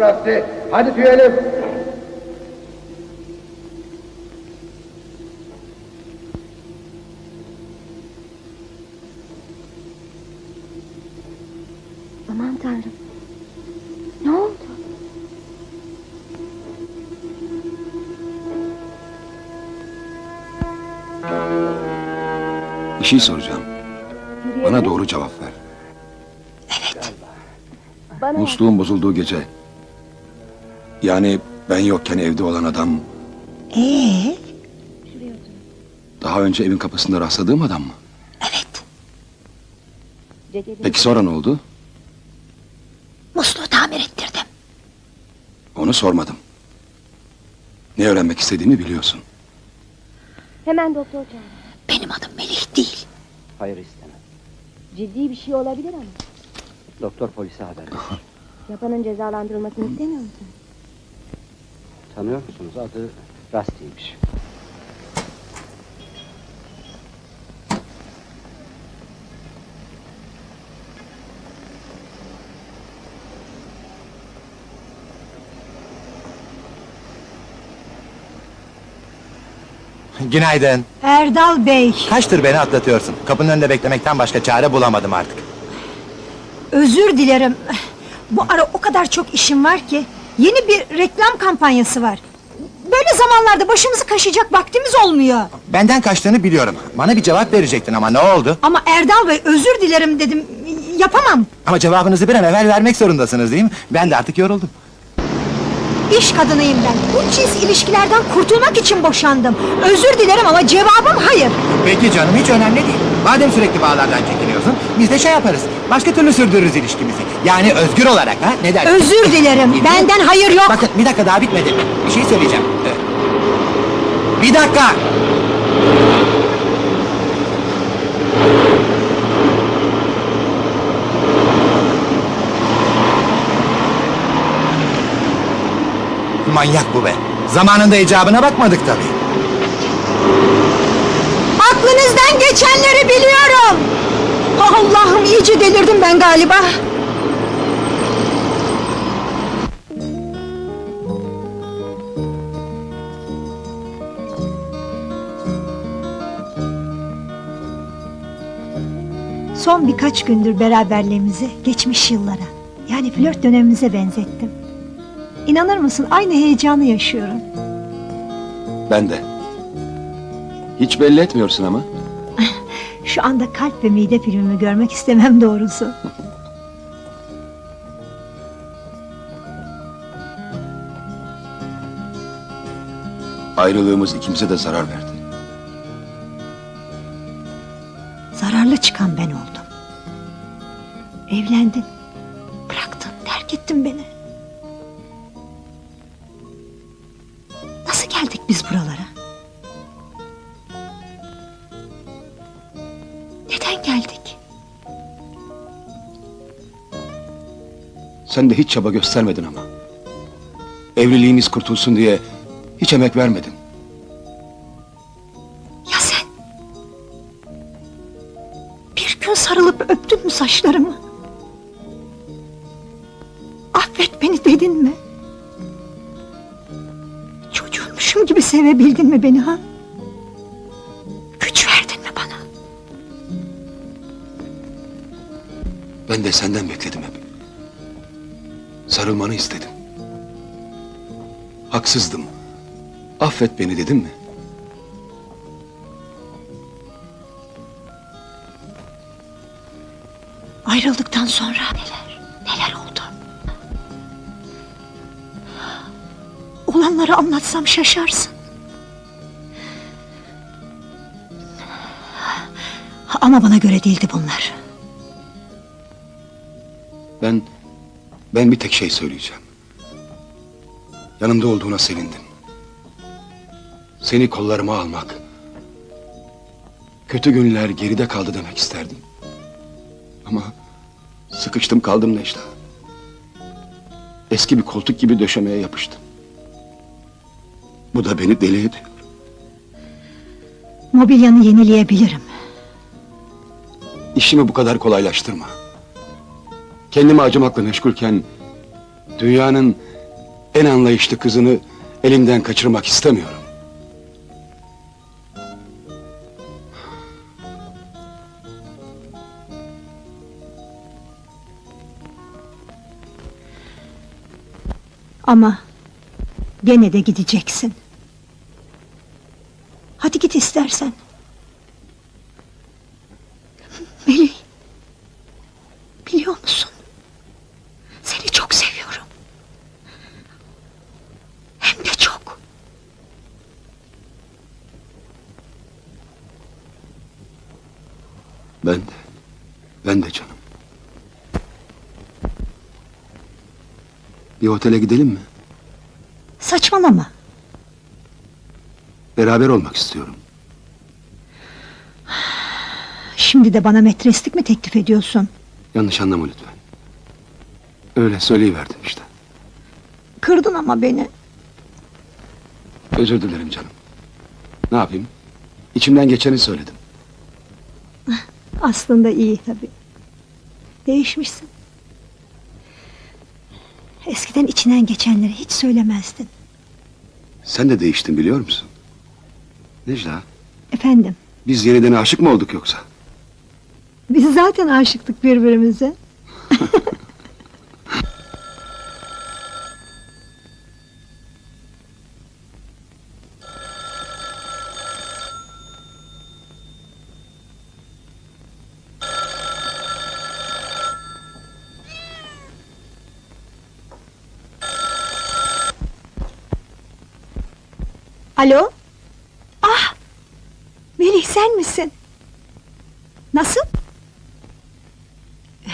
Rasti. Hadi tüyelim. Aman tanrım. Ne oldu? Bir şey soracağım. Bana doğru cevap ver. Bana Musluğun bozulduğu gece. Yani ben yokken evde olan adam Ee, daha önce evin kapısında rastladığım adam mı? evet. Peki sonra ne oldu? Musluğu tamir ettirdim. Onu sormadım. Ne öğrenmek istediğimi biliyorsun. hemen doktor çağır. Benim adım Melih değil. Hayır istemem. Ciddi bir şey olabilir ama. Doktor polise haber ver. Yapanın cezalandırılmasını istemiyor musun? Tanıyor musunuz? Adı Rusty'ymiş. Günaydın. Erdal Bey, Kaçtır beni atlatıyorsun. Kapının önünde beklemekten başka çare bulamadım artık. özür dilerim. Bu ara o kadar çok işim var ki. Yeni bir reklam kampanyası var. Böyle zamanlarda başımızı kaşıyacak vaktimiz olmuyor. Benden kaçtığını biliyorum. Bana bir cevap verecektin ama ne oldu? Ama Erdal Bey özür dilerim dedim. Yapamam. Ama cevabınızı bir an evvel vermek zorundasınız değil mi? Ben de artık yoruldum. İş kadınıyım ben. Bu cins ilişkilerden kurtulmak için boşandım. Özür dilerim ama cevabım hayır. Peki canım hiç önemli değil. Madem sürekli bağlardan çekiniyorsun, biz de şey yaparız. Başka türlü sürdürürüz ilişkimizi. Yani özgür olarak ha? Ne dersin? Özür dilerim. Benden hayır yok. Bakın bir dakika daha bitmedi. Bir şey söyleyeceğim. Ee, Bir dakika! Manyak bu be. Zamanında icabına bakmadık tabii. Aklınızdan geçenleri biliyorum. Allah'ım iyice delirdim ben galiba. Son birkaç gündür beraberliğimizi geçmiş yıllara, yani flört dönemimize benzettim. İnanır mısın aynı heyecanı yaşıyorum. Ben de. Hiç belli etmiyorsun ama. Şu anda kalp ve mide filmimi görmek istemem doğrusu. Ayrılığımız ikimize de zarar verdi. Zararlı çıkan ben oldum. Evlendin. Bıraktın, terk ettin beni. Neden geldik? Sen de hiç çaba göstermedin ama. Evliliğimiz kurtulsun diye hiç emek vermedin. Ya sen? Bir gün sarılıp öptün mü saçlarımı? Affet beni dedin mi? Çocuğunmuşum gibi sevebildin mi beni ha? Ben de senden bekledim hep. Sarılmanı istedim. Haksızdım. Affet beni dedim mi? Ayrıldıktan sonra neler, neler oldu? Olanları anlatsam şaşarsın. Ama bana göre değildi bunlar. Ben, ben bir tek şey söyleyeceğim. Yanımda olduğuna sevindim. Seni kollarıma almak, kötü günler geride kaldı demek isterdim. Ama sıkıştım kaldım Necla. Eski bir koltuk gibi döşemeye yapıştım. Bu da beni deli ediyor. Mobilyanı yenileyebilirim. İşimi bu kadar kolaylaştırma. Kendimi acımakla meşgulken Dünyanın en anlayışlı kızını elimden kaçırmak istemiyorum. Ama gene de gideceksin. Hadi git istersen. Melih. Biliyor musun? Seni çok seviyorum. Hem de çok. Ben de. Ben de canım. Bir otele gidelim mi? Saçmalama. Beraber olmak istiyorum. Şimdi de bana metreslik mi teklif ediyorsun? Yanlış anlama lütfen. Öyle söyleyiverdim işte. Kırdın ama beni. Özür dilerim canım. Ne yapayım? İçimden geçeni söyledim. Aslında iyi tabii. Değişmişsin. Eskiden içinden geçenleri hiç söylemezdin. Sen de değiştin biliyor musun? Necla, Efendim, biz yeniden aşık mı olduk yoksa? biz zaten aşıktık birbirimize. Alo? Ah! Melih sen misin? Nasıl?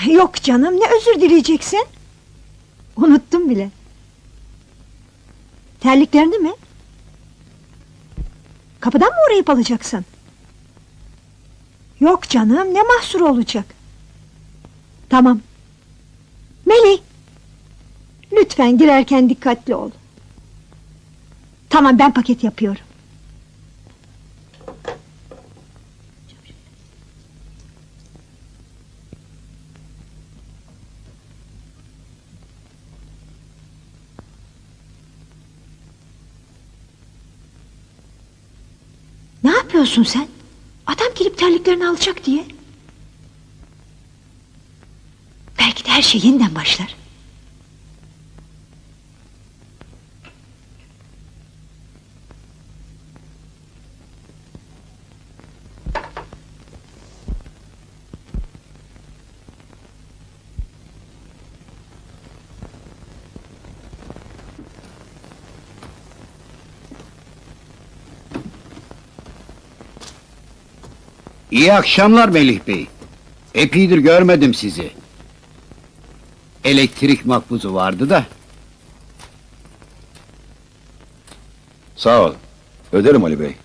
Yok canım ne özür dileyeceksin? Unuttum bile. Terliklerini mi? Kapıdan mı uğrayıp alacaksın? Yok canım ne mahsur olacak? Tamam. Melih. Lütfen girerken dikkatli ol. Tamam ben paket yapıyorum. Ne yapıyorsun sen? Adam gelip terliklerini alacak diye. Belki de her şey yeniden başlar. İyi akşamlar Melih Bey. Epeydir görmedim sizi. Elektrik makbuzu vardı da. Sağ ol. Öderim Ali Bey.